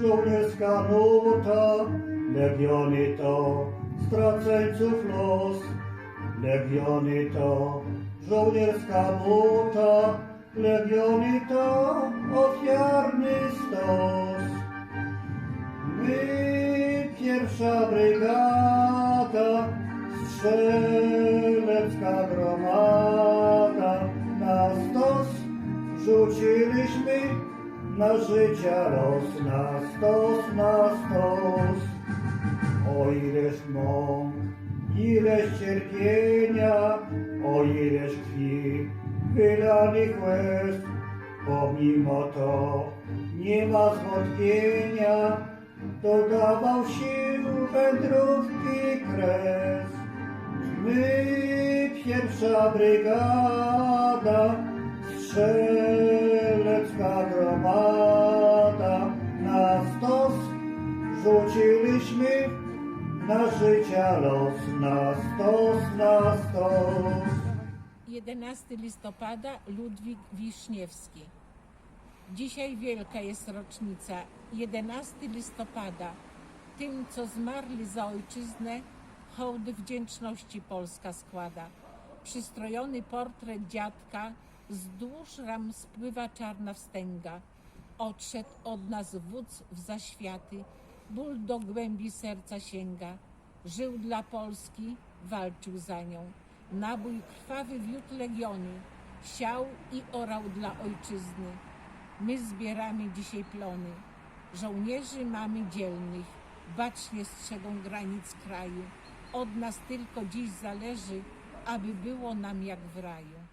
żołnierska nuta, legiony to straceńców los. Legiony to żołnierska nuta, legiony to ofiarny stos. My, pierwsza brygada, strzelecka gromada, na życia los, na stos, na stos. O ileż mąk, ileż cierpienia, o ileż krwi wylanych łez, pomimo to nie ma zwątpienia, dodawał sił wędrówki kres. My, pierwsza brygada, strzelecka gromada, na stos rzuciliśmy na życia los, na stos, na stos. 11 listopada Ludwik Wiśniewski. Dzisiaj wielka jest rocznica 11 listopada. Tym, co zmarli za ojczyznę, hołdy wdzięczności Polska składa. Przystrojony portret dziadka, wzdłuż ram spływa czarna wstęga. Odszedł od nas wódz w zaświaty, ból do głębi serca sięga. Żył dla Polski, walczył za nią. Nabój krwawy wiódł legiony, siał i orał dla ojczyzny. My zbieramy dzisiaj plony. Żołnierzy mamy dzielnych, bacznie strzegą granic kraju. Od nas tylko dziś zależy, aby było nam jak w raju.